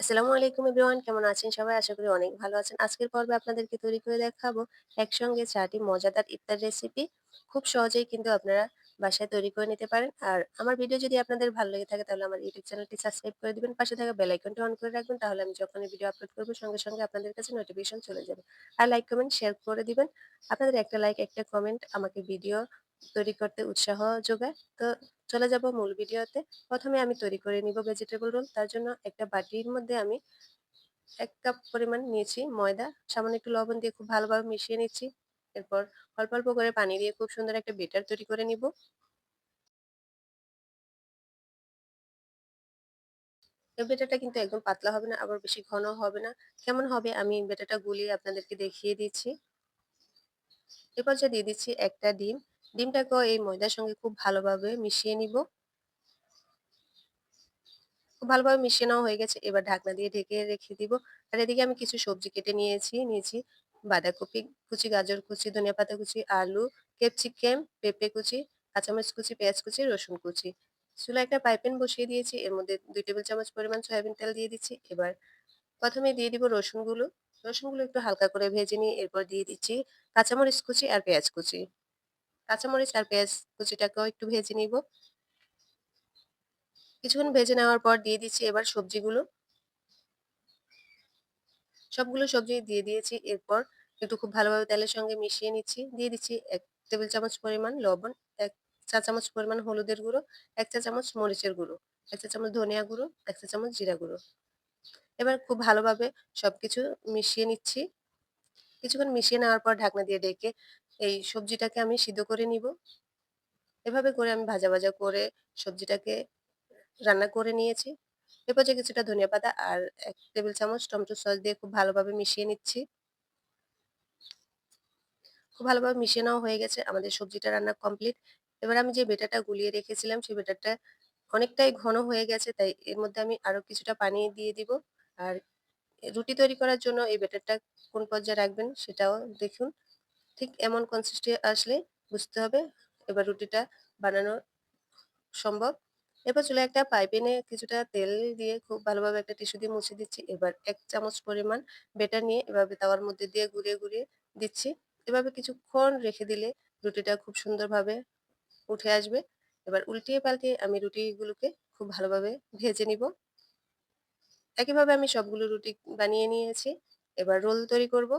আসসালামু আলাইকুম এভরিওয়ান, কেমন আছেন সবাই? আশা করি অনেক ভালো আছেন। আজকের পর্বে আপনাদেরকে তৈরি করে দেখাবো একসঙ্গে চারটি মজাদার ইফতার রেসিপি খুব সহজেই কিন্তু আপনারা বাসায় তৈরি করে নিতে পারেন। আর আমার ভিডিও যদি আপনাদের ভালো লেগে থাকে, তাহলে আমার ইউটিউব চ্যানেলটি সাবস্ক্রাইব করে দিবেন। পাশে থাকা বেল আইকনটি অন করে রাখবেন, তাহলে আমি যখনই ভিডিও আপলোড করব, সঙ্গে সঙ্গে আপনাদের কাছে নোটিফিকেশন চলে যাবে। আর লাইক কমেন্ট শেয়ার করে দিবেন। আপনাদের একটা লাইক একটা কমেন্ট আমাকে ভিডিও তৈরি করতে উৎসাহ যোগায়। তো চলে যাব মূল ভিডিওতে। প্রথমে আমি তৈরি করে নিব ভেজিটেবল রোল তার জন্য একটা বাটির মধ্যে আমি এক কাপ পরিমাণ নিয়েছি ময়দা। সামান্য একটু লবণ দিয়ে খুব ভালোভাবে মিশিয়ে নিচ্ছি। এরপর অল্প অল্প করে পানি দিয়ে খুব সুন্দর একটা বেটার তৈরি করে নিব। এই বেটারটা কিন্তু একদম পাতলা হবে না, আবার বেশি ঘন হবে না। কেমন হবে আমি বেটারটা গুলিয়ে আপনাদেরকে দেখিয়ে দিচ্ছি। এরপর যে দিয়ে দিচ্ছি একটা ডিম। ডিমটাকেও এই ময়দার সঙ্গে খুব ভালোভাবে মিশিয়ে নিব। খুব ভালোভাবে মিশিয়ে নেওয়া হয়ে গেছে, এবার ঢাকনা দিয়ে ঢেকে রেখে দিব। আর এদিকে আমি কিছু সবজি কেটে নিয়েছি নিয়েছি বাঁধাকপি কুচি, গাজর কুচি, ধনিয়া পাতা কুচি, আলু ক্যাপসিকাম পেঁপে কুচি, কাঁচামরিচ কুচি, পেঁয়াজ কুচি, রসুন কুচি। চুলা একটা পাইপেন বসিয়ে দিয়েছি, এর মধ্যে দুই টেবিল চামচ পরিমাণ সয়াবিন তেল দিয়ে দিচ্ছি। এবার প্রথমে দিয়ে দিব রসুনগুলো। রসুনগুলো একটু হালকা করে ভেজে নিয়ে এরপর দিয়ে দিচ্ছি কাঁচামরিচ কুচি আর পেঁয়াজ কুচি। কাঁচামরিচ আর পেঁয়াজ কুচিটাকেও একটু ভেজে নিব। কিছুক্ষণ ভেজে নেওয়ার পর দিয়ে দিচ্ছি এবার সবজিগুলো। সবগুলো সবজি দিয়ে দিয়েছি, এরপর একটু খুব ভালোভাবে তেলের সঙ্গে মিশিয়ে নিচ্ছি। দিয়ে দিচ্ছি এক টেবিল চামচ পরিমাণ লবণ, এক চা চামচ পরিমাণ হলুদের গুঁড়ো, এক চা চামচ মরিচের গুঁড়ো, এক চা চামচ ধনিয়া গুঁড়ো, এক চা চামচ জিরা গুঁড়ো। এবার খুব ভালোভাবে সবকিছু মিশিয়ে নিচ্ছি। কিছুক্ষণ মিশিয়ে নেওয়ার পর ঢাকনা দিয়ে ডেকে এই সবজিটাকে আমি সিদ্ধ করে নিব। এভাবে করে আমি ভাজা ভাজা করে সবজিটাকে রান্না করে নিয়েছি। এরপর যে কিছুটা ধনিয়া পাতা আর এক টেবিল চামচ টমেটো সস দিয়ে খুব ভালোভাবে মিশিয়ে নিচ্ছি। খুব ভালোভাবে মিশিয়ে নেওয়া হয়ে গেছে, আমাদের সবজিটা রান্না কমপ্লিট। এবার আমি যে বেটাটা গুলিয়ে রেখেছিলাম, সেই বেটারটা অনেকটাই ঘন হয়ে গেছে, তাই এর মধ্যে আমি আরও কিছুটা পানি দিয়ে দিব। আর রুটি তৈরি করার জন্য এই বেটারটা কোন পর্যায়ে রাখবেন সেটাও দেখুন। ঠিক এমন কনসিস্টে আসলে বুঝতে হবে। এবার রুটিটা বানানো সম্ভব। এবার চুলে একটা পাইপেনে কিছুটা তেল দিয়ে খুব ভালোভাবে একটা টিস্যু দিয়ে মুছে দিচ্ছি। এবার এক চামচ পরিমাণ বেটার নিয়ে এভাবে তাওয়ার মধ্যে দিয়ে ঘুরিয়ে ঘুরিয়ে দিচ্ছি। এভাবে কিছুক্ষণ রেখে দিলে রুটিটা খুব সুন্দরভাবে উঠে আসবে। এবার উল্টিয়ে পাল্টিয়ে আমি রুটিগুলোকে খুব ভালোভাবে ভেজে নিব। একইভাবে আমি সবগুলো রুটি বানিয়ে নিয়েছি। এবার রোল তৈরি করব।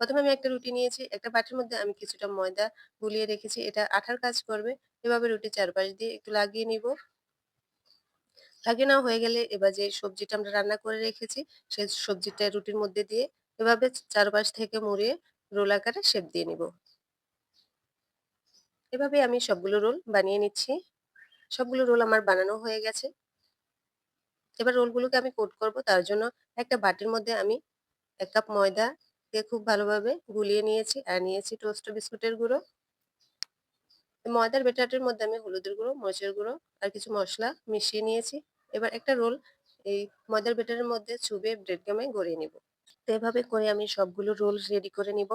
প্রথমে আমি একটা রুটি নিয়েছি, একটা বাটির মধ্যে আমি কিছুটা ময়দা গুলিয়ে রেখেছি, এটা আঠার কাজ করবে। এভাবে রুটি চারপাশ দিয়ে একটু লাগিয়ে নিব। লাগিয়ে নেওয়া হয়ে গেলে এবার যে সবজিটা আমরা রান্না করে রেখেছি সেই সবজিটা রুটির মধ্যে দিয়ে এভাবে চারপাশ থেকে মুড়িয়ে রোল আকারে শেপ দিয়ে নিব। এভাবে আমি সবগুলো রোল বানিয়ে নিচ্ছি। সবগুলো রোল আমার বানানো হয়ে গেছে। এবার রোলগুলোকে আমি কোট করব, তার জন্য একটা বাটির মধ্যে আমি এক কাপ ময়দা দিয়ে খুব ভালোভাবে গুলিয়ে নিয়েছি, আর নিয়েছি টোস্ট বিস্কুটের গুঁড়ো, ময়দার বেটারটির মধ্যে আমি হলুদের গুঁড়ো, মরিচের গুঁড়ো, আর কিছু মশলা মিশিয়ে নিয়েছি। এবার একটা রোল এই ময়দার বেটারের মধ্যে চুবে ব্রেড গামে গড়িয়ে নিব। তো এভাবে করে আমি সবগুলো রোল রেডি করে নিব।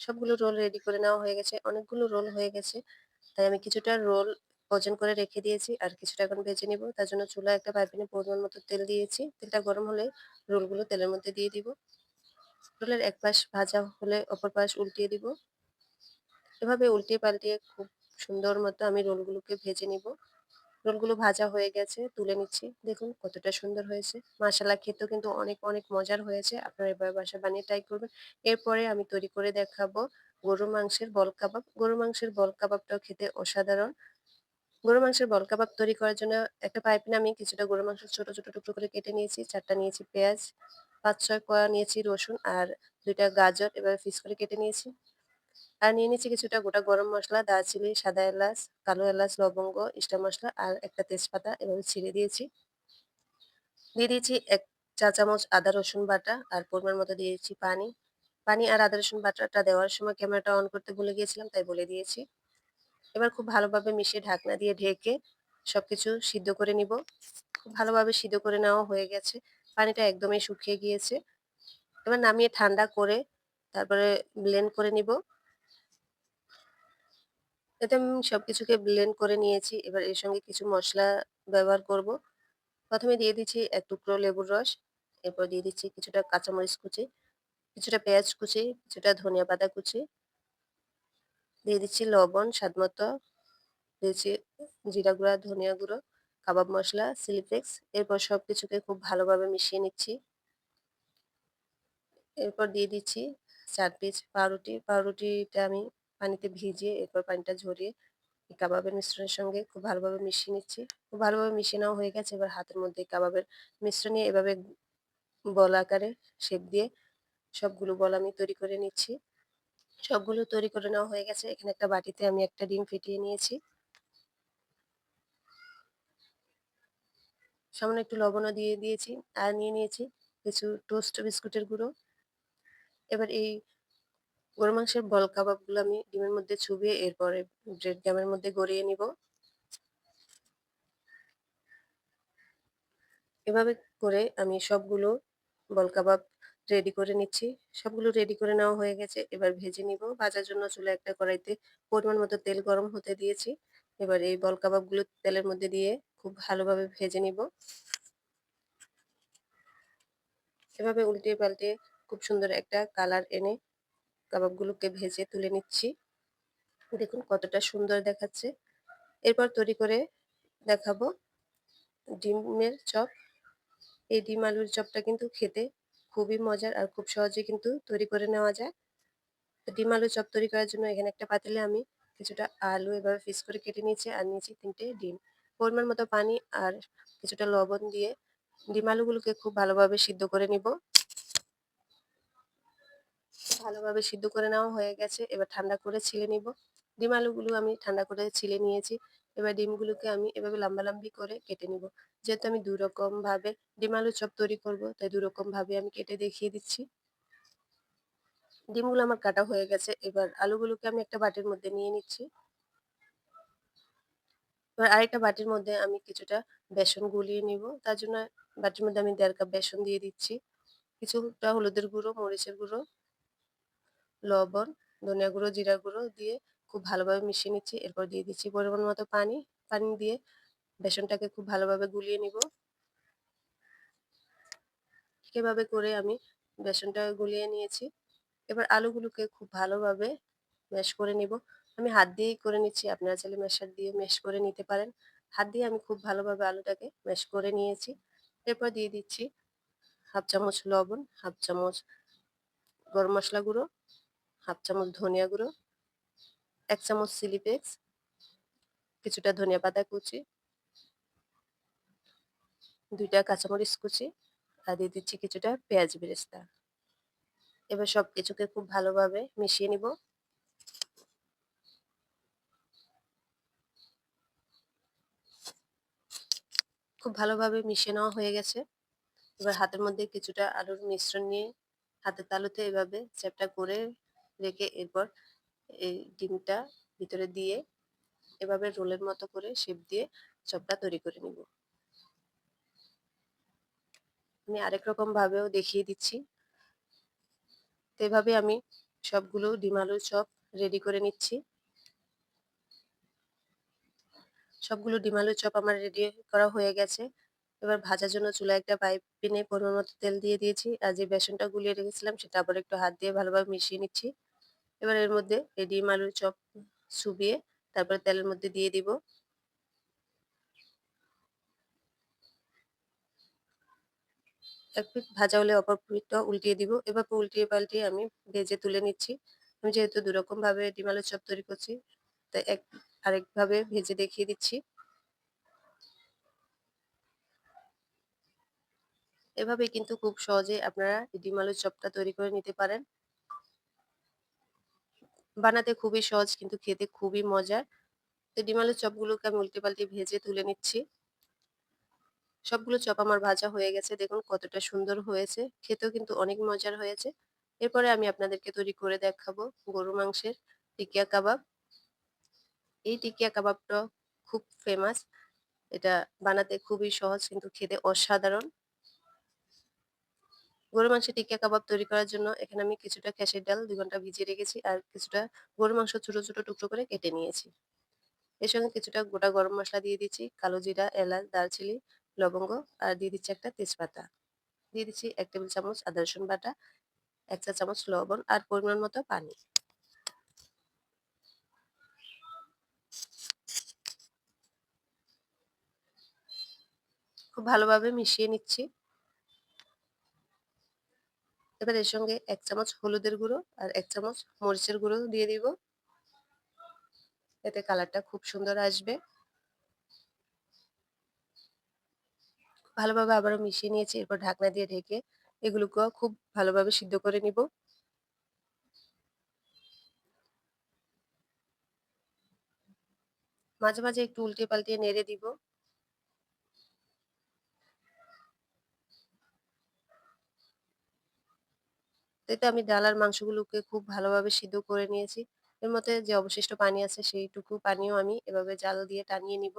সবগুলো রোল রেডি করে নেওয়া হয়ে গেছে, অনেকগুলো রোল হয়ে গেছে। তাই আমি কিছুটা রোল ওজন করে রেখে দিয়েছি, আর কিছুটা এখন ভেজে নিব। তার জন্য চুলা একটা পাইপিনে পরিমাণ মতো তেল দিয়েছি। তেলটা গরম হলে রোলগুলো তেলের মধ্যে দিয়ে দিব। রোলের এক পাশ ভাজা হলে অপর পাশ উল্টিয়ে দিব। এভাবে উল্টিয়ে পাল্টিয়ে খুব সুন্দর মতো আমি রোলগুলোকে ভেজে নিব। রোলগুলো ভাজা হয়ে গেছে, তুলে নিচ্ছি। দেখুন কতটা সুন্দর হয়েছে। মাসালা খেতেও কিন্তু অনেক অনেক মজার হয়েছে। আপনারা এবার বাসা বানিয়ে ট্রাই করবেন। এরপরে আমি তৈরি করে দেখাবো গরু মাংসের বল কাবাব। গরু মাংসের বল কাবাবটাও খেতে অসাধারণ। গরু মাংসের বল কাবাব তৈরি করার জন্য একটা পাইপিনে আমি কিছুটা গরু মাংস ছোট ছোট টুকরো করে কেটে নিয়েছি। চারটা নিয়েছি পেঁয়াজ। পাঁচ ছয় কোয়া নিয়েছি রসুন আর দুইটা গাজর এবার ফিস করে কেটে নিয়েছি। আর নিয়ে নিচ্ছি কিছুটা গোটা গরম মশলা, দারচিনি, সাদা এলাচ, কালো এলাচ, লবঙ্গ স্টার মশলা আর একটা তেজপাতা এভাবে ছিঁড়ে দিয়েছি। দিয়ে দিয়েছি এক চা চামচ আদা, রসুন বাটা আর পরিমাণ মতো দিয়েছি পানি। পানি আর আদা, রসুন বাটাটা দেওয়ার সময় ক্যামেরাটা অন করতে ভুলে গিয়েছিলাম, তাই বলে দিয়েছি। এবার খুব ভালোভাবে মিশিয়ে ঢাকনা দিয়ে ঢেকে সবকিছু সিদ্ধ করে নিব। খুব ভালোভাবে সিদ্ধ করে নেওয়া হয়ে গেছে। পানিটা একদমই শুকিয়ে গিয়েছে। এবার নামিয়ে ঠান্ডা করে তারপরে ব্লেন্ড করে নিব। এতে আমি সবকিছুকে ব্লেন্ড করে নিয়েছি। এবার এর সঙ্গে কিছু মশলা ব্যবহার করব। প্রথমে দিয়ে দিচ্ছি এক টুকরো লেবুর রস। এরপর দিয়ে দিচ্ছি কিছুটা কাঁচামরিচ কুচি, কিছুটা পেঁয়াজ কুচি, কিছুটা ধনিয়া পাতা কুচি। দিয়ে দিচ্ছি লবণ, স্বাদ মতো। দিয়েছি জিরা গুঁড়া, ধনিয়া গুঁড়ো। কাবাব মশলা, চিলি ফ্লেক্স, এরপর সব কিছুকে খুব ভালোভাবে মিশিয়ে নিচ্ছি। এরপর দিয়ে দিচ্ছি চার পিস পাউরুটি। পাউরুটিটা আমি পানিতে ভিজিয়ে এরপর পানিটা ঝরিয়ে এই কাবাবের মিশ্রণের সঙ্গে খুব ভালোভাবে মিশিয়ে নিচ্ছি। খুব ভালোভাবে মিশিয়ে নেওয়া হয়ে গেছে। এবার হাতের মধ্যে কাবাবের মিশ্রণ এভাবে বল আকারে শেপ দিয়ে সবগুলো বল আমি তৈরি করে নিচ্ছি। সবগুলো তৈরি করে নেওয়া হয়ে গেছে। এখানে একটা বাটিতে আমি একটা ডিম ফেটিয়ে নিয়েছি। সামান্য একটু লবণও দিয়ে দিয়েছি, আর নিয়ে নিয়েছি কিছু টোস্ট বিস্কুটের গুঁড়ো। এবার এই গরু মাংসের বল কাবাবগুলো আমি ডিমের মধ্যে ছুবিয়ে এরপরে ব্রেড জামের মধ্যে গড়িয়ে নিব। এভাবে করে আমি সবগুলো বল কাবাব রেডি করে নিচ্ছি। সবগুলো রেডি করে নেওয়া হয়ে গেছে, এবার ভেজে নিব। ভাজার জন্য চুলে একটা কড়াইতে পরিমাণ মতো তেল গরম হতে দিয়েছি। এবার এই বল কাবাবগুলো তেলের মধ্যে দিয়ে খুব ভালোভাবে ভেজে নিব। এভাবে উল্টে পাল্টে খুব সুন্দর একটা কালার এনে কাবাবগুলোকে ভেজে তুলে নিচ্ছি। দেখুন কতটা সুন্দর দেখাচ্ছে। এরপর তৈরি করে দেখাবো ডিমের চপ। এই ডিম আলুর চপটা কিন্তু খেতে খুবই মজার আর খুব সহজে কিন্তু তৈরি করে নেওয়া যায়। তো ডিম আলু চপ তৈরি করার জন্য এখানে একটা পাতিলে আমি কিছুটা আলু এভাবে ফিস করে কেটে নিয়েছি আর নিয়েছি তিনটে ডিম। পরিমাণ মতো পানি আর কিছুটা লবণ দিয়ে ডিম আলুগুলোকে খুব ভালোভাবে সিদ্ধ করে নিব। ভালোভাবে সিদ্ধ করে নেওয়া হয়ে গেছে, এবার ঠান্ডা করে ছিলে নিব। ডিম আলুগুলো আমি ঠান্ডা করে ছিলে নিয়েছি, এবার ডিমগুলোকে আমি এভাবে লম্বালম্বি করে কেটে নিব। যেহেতু আমি দু রকম ভাবে ডিম আলু চপ তৈরি করব, তাই দু রকম ভাবে আমি কেটে দেখিয়ে দিচ্ছি। ডিমগুলো আমার কাটা হয়ে গেছে, এবার আলুগুলোকে আমি একটা বাটির মধ্যে নিয়ে নিচ্ছি। এবার আরেকটা বাটির মধ্যে আমি কিছুটা বেসন গুলিয়ে নিব। তার জন্য বাটির মধ্যে আমি দেড় কাপ বেসন দিয়ে দিচ্ছি। কিছুটা হলুদের গুঁড়ো, মরিচের গুঁড়ো, লবণ, ধনিয়া গুঁড়ো, জিরা গুঁড়ো দিয়ে খুব ভালোভাবে মিশিয়ে নিচ্ছি। এরপর দিয়ে দিচ্ছি পরিমাণ মতো পানি। পানি দিয়ে বেসনটাকে খুব ভালোভাবে গুলিয়ে নিব। এভাবে করে আমি বেসনটা গুলিয়ে নিয়েছি। এবার আলুগুলোকে খুব ভালোভাবে ম্যাশ করে নিব। আমি হাত দিয়েই করে নিচ্ছি। আপনারা চাইলে ম্যাশার দিয়ে ম্যাশ করে নিতে পারেন। হাত দিয়ে আমি খুব ভালোভাবে আলুটাকে ম্যাশ করে নিয়েছি। এরপর দিয়ে দিচ্ছি হাফ চামচ লবণ, হাফ চামচ গরম মশলা গুঁড়ো, হাফ চামচ ধনিয়া গুঁড়ো, এক চামচ চিলি ফ্লেক্স, কিছুটা ধনিয়া পাতা কুচি, দুইটা কাঁচামরিচ কুচি আর দিয়ে দিচ্ছি কিছুটা পেঁয়াজ বেরেস্তা। এবার সব কিছুকে খুব ভালোভাবে মিশিয়ে নিব। খুব ভালোভাবে মিশে নেওয়া হয়ে গেছে। এবার হাতের মধ্যে কিছুটা আলুর মিশ্রণ নিয়ে হাতের তালুতে এভাবে চ্যাপটা করে রেখে এরপর এই ডিমটা ভিতরে দিয়ে এভাবে রোলের মতো করে শেপ দিয়ে চপটা তৈরি করে নিব। আমি আরেক রকম ভাবেও দেখিয়ে দিচ্ছি। তো এভাবে আমি সবগুলো ডিম আলুর চপ রেডি করে নিচ্ছি। সবগুলো ডিম আলুর চপ আমার রেডি করা হয়ে গেছে। এবার ভাজার জন্য চুলায় একটা পাইপ পরিমাণ মতো তেল দিয়ে দিয়েছি। আর যে বেসনটা গুলিয়ে রেখেছিলাম, সেটা আবার একটু হাত দিয়ে ভালোভাবে মিশিয়ে নিচ্ছি। এবার এর মধ্যে ডিম আলুর চপ চুবিয়ে তারপরে তেলের মধ্যে দিয়ে দিব। এক ভাজা হলে অপর পিঠটা উল্টিয়ে দিব। এবার উল্টিয়ে পাল্টিয়ে আমি ভেজে তুলে নিচ্ছি। আমি যেহেতু দুরকম ভাবে ডিম আলুর চপ তৈরি করছি, তাই এক আরেকভাবে ভেজে দেখিয়ে দিচ্ছি। এভাবে কিন্তু খুব সহজে আপনারা ডিম আলুর চপটা তৈরি করে নিতে পারেন। বানাতে খুবই সহজ কিন্তু খেতে খুবই মজার। তো ডিম আলুর চপগুলোকে আমি উল্টে পাল্টে ভেজে তুলে নিচ্ছি। সবগুলো চপ আমার ভাজা হয়ে গেছে। দেখুন কতটা সুন্দর হয়েছে। খেতেও কিন্তু অনেক মজার হয়েছে। এরপরে আমি আপনাদেরকে তৈরি করে দেখাবো গরু মাংসের টিকিয়া কাবাব। এই টিকিয়া কাবাবটা খুব ফেমাস এটা বানাতে খুবই সহজ কিন্তু খেতে অসাধারণ। গরু মাংসের টিকিয়া কাবাব তৈরি করার জন্য এখানে আমি কিছুটা খেসের ডাল দুই ঘণ্টা ভিজিয়ে রেখেছি আর কিছুটা গরু মাংস ছোট ছোট টুকরো করে কেটে নিয়েছি। এর সঙ্গে কিছুটা গোটা গরম মশলা দিয়ে দিচ্ছি, কালো জিরা, এলাচ, দারচিনি, লবঙ্গ আর দিয়ে দিচ্ছি একটা তেজপাতা। দিয়ে দিচ্ছি এক টেবিল চামচ আদা রসুন বাটা, এক চা চামচ লবণ আর পরিমাণ মতো পানি। খুব ভালোভাবে মিশিয়ে নিচ্ছি। এবার এর সঙ্গে এক চামচ হলুদের গুঁড়ো আর এক চামচ মরিচের গুঁড়ো দিয়ে দিব। এতে কালারটা খুব সুন্দর আসবে। ভালোভাবে আবারও মিশিয়ে নিয়েছি, এরপর ঢাকনা দিয়ে ঢেকে এগুলোকেও খুব ভালোভাবে সিদ্ধ করে নিব। মাঝে মাঝে একটু উল্টে পাল্টে নেড়ে দিব। এতে আমি ডাল আর মাংসগুলোকে খুব ভালোভাবে সিদ্ধ করে নিয়েছি। এর মধ্যে যে অবশিষ্ট পানি আছে সেইটুকু পানিও আমি এভাবে জাল দিয়ে টানিয়ে নিব,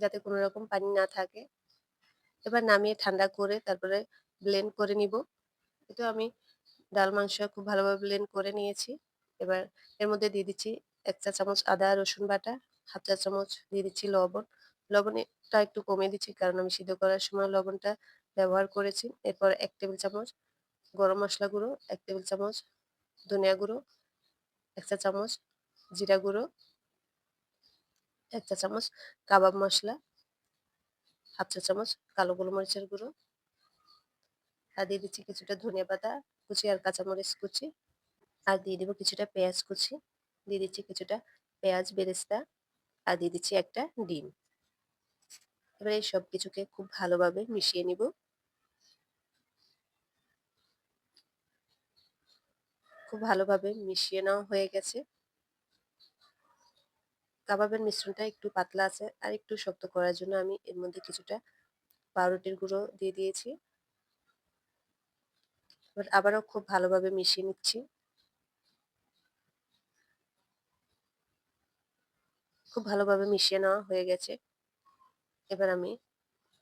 যাতে কোনো রকম পানি না থাকে। এবার নামিয়ে ঠান্ডা করে তারপরে ব্লেন্ড করে নিব। এতে আমি ডাল মাংস খুব ভালোভাবে ব্লেন্ড করে নিয়েছি। এবার এর মধ্যে দিয়ে দিচ্ছি এক চা চামচ আদা, রসুন বাটা, হাফ চা চামচ দিয়ে দিচ্ছি লবণ। লবণটা একটু কমিয়ে দিচ্ছি কারণ আমি সিদ্ধ করার সময় লবণটা ব্যবহার করেছি। এরপর এক টেবিল চামচ গরম মশলা গুঁড়ো, এক টেবিল চামচ ধনিয়া গুঁড়ো, এক চা চামচ জিরা গুঁড়ো, এক চা চামচ কাবাব মশলা, হাফ চা চামচ কালো গোলমরিচের গুঁড়ো। আর দিয়ে দিচ্ছি কিছুটা ধনিয়া পাতা কুচি আর কাঁচামরিচ কুচি। আর দিয়ে দেবো কিছুটা পেঁয়াজ কুচি। দিয়ে দিচ্ছি কিছুটা পেঁয়াজ, বেরেস্তা। আর দিয়ে দিচ্ছি একটা ডিম। এবার এই সব কিছুকে খুব ভালোভাবে মিশিয়ে নিব। খুব ভালোভাবে মিশিয়ে নেওয়া হয়ে গেছে। কাবাবের মিশ্রণটা একটু পাতলা আছে, আর একটু শক্ত করার জন্য আমি এর মধ্যে কিছুটা পাউরুটির গুঁড়ো দিয়ে দিয়েছি। এবার আবারও খুব ভালোভাবে মিশিয়ে নিচ্ছি। খুব ভালোভাবে মিশিয়ে নেওয়া হয়ে গেছে। এবার আমি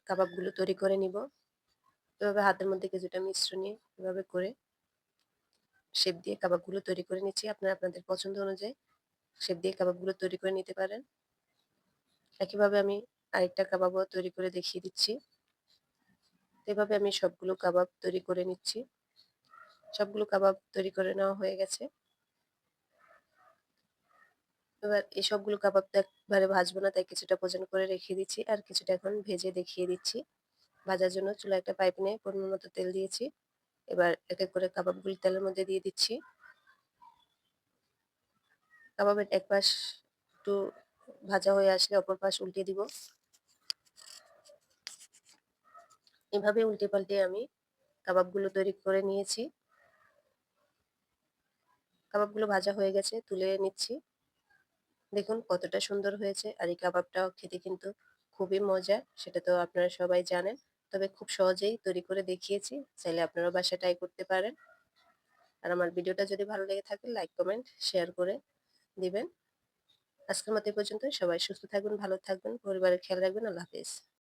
কাবাবগুলো তৈরি করে নিব। এভাবে হাতের মধ্যে কিছুটা মিশ্রণ নিয়ে এভাবে করে শেপ দিয়ে কাবাবগুলো তৈরি করে নিচ্ছি। আপনারা আপনাদের পছন্দ অনুযায়ী শেপ দিয়ে কাবাবগুলো তৈরি করে নিতে পারেন। একইভাবে আমি আরেকটা কাবাবও তৈরি করে দেখিয়ে দিচ্ছি। এভাবে আমি সবগুলো কাবাব তৈরি করে নিচ্ছি। সবগুলো কাবাব তৈরি করে নেওয়া হয়ে গেছে। এবার এই সবগুলো কাবাব তো একবারে ভাজবো না, তাই কিছুটা ভোজন করে রেখে দিচ্ছি। আর কিছুটা এখন ভেজে দেখিয়ে দিচ্ছি। ভাজার জন্য চুলা একটা পাইপ নিয়ে পরিমাণ মতো তেল দিয়েছি। এবার এক এক করে কাবাবগুলো তেলের মধ্যে দিয়ে দিচ্ছি। কাবাবের এক পাশ একটু ভাজা হয়ে আসলে অপর পাশ উল্টে দিব। এভাবে উল্টে পাল্টে আমি কাবাবগুলো তৈরি করে নিয়েছি। কাবাবগুলো ভাজা হয়ে গেছে, তুলে নিচ্ছি। দেখুন কতটা সুন্দর হয়েছে। আর এই কাবাবটাও খেতে কিন্তু খুবই মজা, সেটা তো আপনারা সবাই জানেন। তবে খুব সহজেই তৈরি করে দেখিয়েছি। চাইলে আপনারাও বাসা ট্রাই করতে পারেন। আর আমার ভিডিওটা যদি ভালো লেগে থাকে লাইক কমেন্ট শেয়ার করে দিবেন। আজকের মতো পর্যন্ত সবাই সুস্থ থাকবেন ভালো থাকবেন পরিবারের খেয়াল রাখবেন। আল্লাহ হাফেজ।